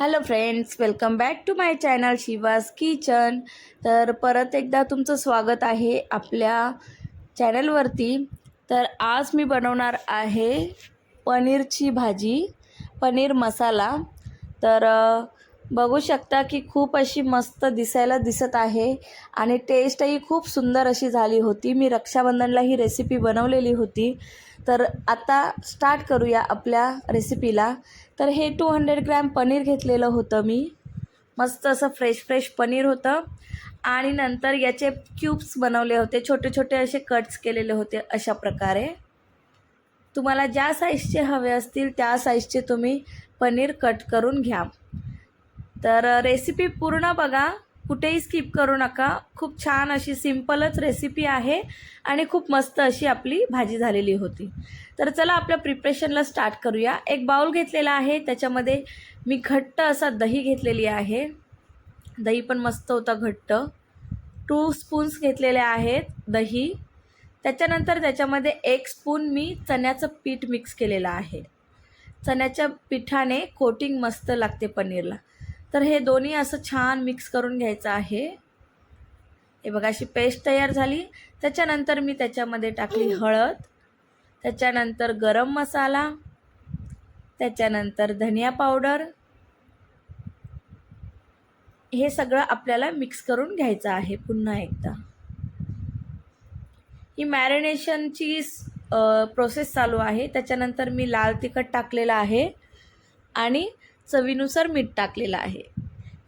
Hello friends welcome back to my channel Shiva's kitchen तर परत एकदा तुमचं स्वागत आहे आपल्या चॅनलवरती तर आज मी बनवणार आहे पनीरची भाजी पनीर मसाला. तर बघू शकता की खूप अशी मस्त दिसायला दिसत आहे आणि टेस्टही खूप सुंदर अशी झाली होती. मी रक्षाबंधनला ही रेसिपी बनवलेली होती. तर आता स्टार्ट करूया आपल्या रेसिपीला तर हे टू हंड्रेड ग्रॅम पनीर घेतलेलं होतं मी. मस्त असं फ्रेश फ्रेश पनीर होतं. आणि नंतर याचे क्यूब्स बनवले होते. छोटे छोटे असे कट्स केलेले होते अशा प्रकारे. तुम्हाला ज्या साईजचे हवे असतील त्या साईजचे तुम्ही पनीर कट करून घ्या. तर रेसिपी पूर्ण बघा. कुठेही स्किप करू नका. खूप छान अशी सिम्पलच रेसिपी आहे आणि खूप मस्त अशी आपली भाजी झालेली होती. तर चला आपल्या प्रिपरेशनला स्टार्ट करूया. एक बाउल घेतलेला आहे. त्याच्यामध्ये मी घट्ट असा दही घेतलेली आहे. दही पण मस्त होता घट्ट. टू स्पून्स घेतलेले आहेत दही. त्याच्यानंतर त्याच्यामध्ये एक स्पून मी चण्याचं पीठ मिक्स केलेलं आहे. चण्याच्या पिठाने कोटिंग मस्त लागते पनीरला. तर हे दोन्ही असं छान मिक्स करून घ्यायचं आहे. हे बघा अशी पेस्ट तयार झाली. त्याच्यानंतर मी त्याच्यामध्ये टाकली हळद. त्याच्यानंतर गरम मसाला. त्याच्यानंतर धनिया पावडर. हे सगळं आपल्याला मिक्स करून घ्यायचं आहे पुन्हा एकदा. ही मॅरिनेशनची प्रोसेस चालू आहे. त्याच्यानंतर मी लाल तिखट टाकलेलं आहे. आणि चवीनुसार मीठ टाकलेलं आहे.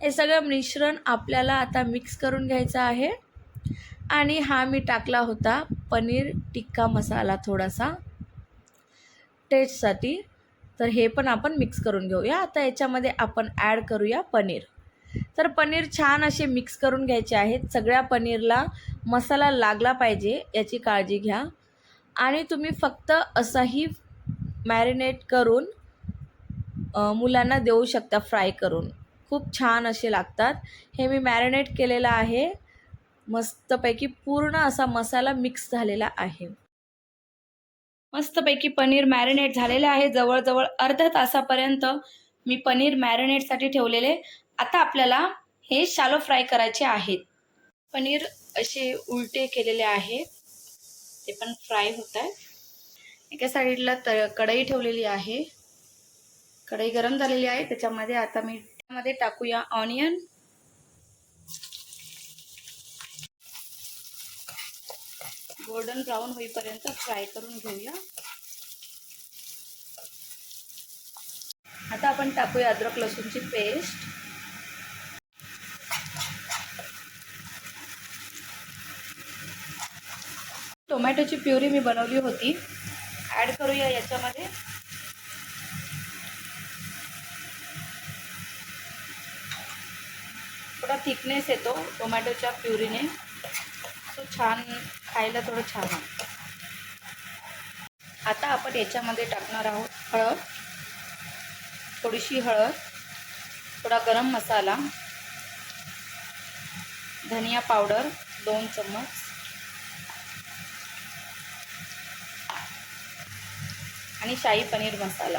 हे सगळं मिश्रण आपल्याला आता मिक्स करून घ्यायचं आहे. आणि हा मी टाकला होता पनीर टिक्का मसाला थोडासा. टेस्टसाठी तर हे पण आपण मिक्स करून घेऊया. आता याच्यामध्ये आपण ॲड करूया पनीर. तर पनीर छान असे मिक्स करून घ्यायचे आहेत. सगळ्या पनीरला मसाला लागला पाहिजे याची काळजी घ्या. आणि तुम्ही फक्त असाही मॅरिनेट करून मुलांना देऊ शकता फ्राय करून. खूप छान असे लागतात. हे मी मॅरिनेट केलेलं आहे. मस्तपैकी पूर्ण असा मसाला मिक्स झालेला आहे. मस्तपैकी पनीर मॅरिनेट झालेले आहे. जवळजवळ अर्ध्या तासापर्यंत मी पनीर मॅरिनेटसाठी ठेवलेले. आता आपल्याला हे शालो फ्राय करायचे आहेत. पनीर असे उलटे केलेले आहेत ते पण फ्राय होत आहे. एका साईडला त कढई ठेवलेली आहे. कढई गरम झालेली आहे. त्याच्यामध्ये आता मी त्यामध्ये टाकूया ऑनियन गोल्डन ब्राऊन होईपर्यंत फ्राय करून घेऊया. आता आपण टाकूया अद्रक लसूणची पेस्ट टोमॅटोची प्युरी मी बनवली होती. ॲड करूया याच्यामध्ये. थिकनेस येतो टोमॅटोच्या प्युरीने. तो छान खायला थोडं छान आहे आता आपण याच्यामध्ये टाकणार आहोत हळद. थोडीशी हळद थोडा गरम मसाला धनिया पावडर दोन चम्मच. आणि शाही पनीर मसाला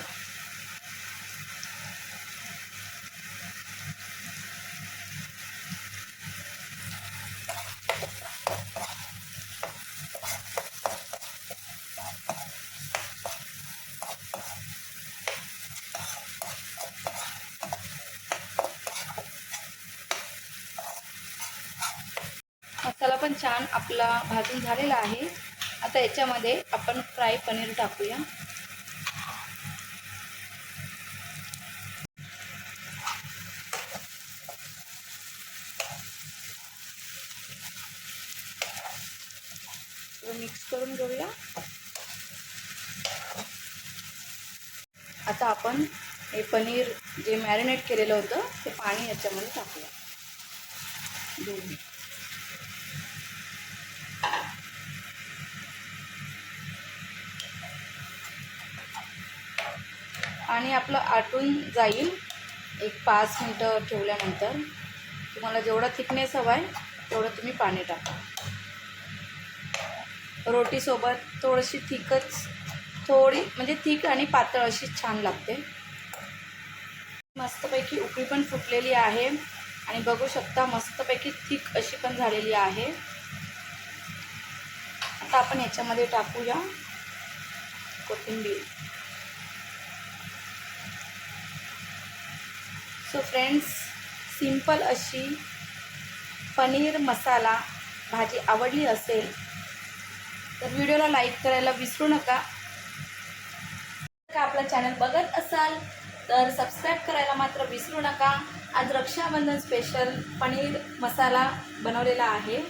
मसाला पण छान आपला भाजून झालेला आहे. आता याच्यामध्ये आपण फ्राय पनीर टाकूया. मिक्स करून घेऊया. आता आपण हे पनीर जे मॅरिनेट केलेलं होतं ते पाणी याच्यामध्ये टाकूया. दोन आणि आपलं आटून जाईल एक पाच मिनटं ठेवल्यानंतर. तुम्हाला जेवढा थिकनेस हवा आहे तेवढं तुम्ही पाणी टाका. रोटीसोबत थोडीशी थिकच थोडी म्हणजे थिक आणि पातळ अशी छान लागते. मस्तपैकी उकळी पण फुटलेली आहे. आणि बघू शकता मस्तपैकी थिक अशी पण झालेली आहे. आता आपण याच्यामध्ये टाकूया कोथिंबीर. सो फ्रेंड्स सिंपल अशी पनीर मसाला भाजी आवडली असेल तर व्हिडिओला लाईक करायला विसरू नका. का आपला चॅनल बघत असाल तर सबस्क्राईब करायला मात्र विसरू नका. आज रक्षाबंधन स्पेशल पनीर मसाला बनवलेला आहे.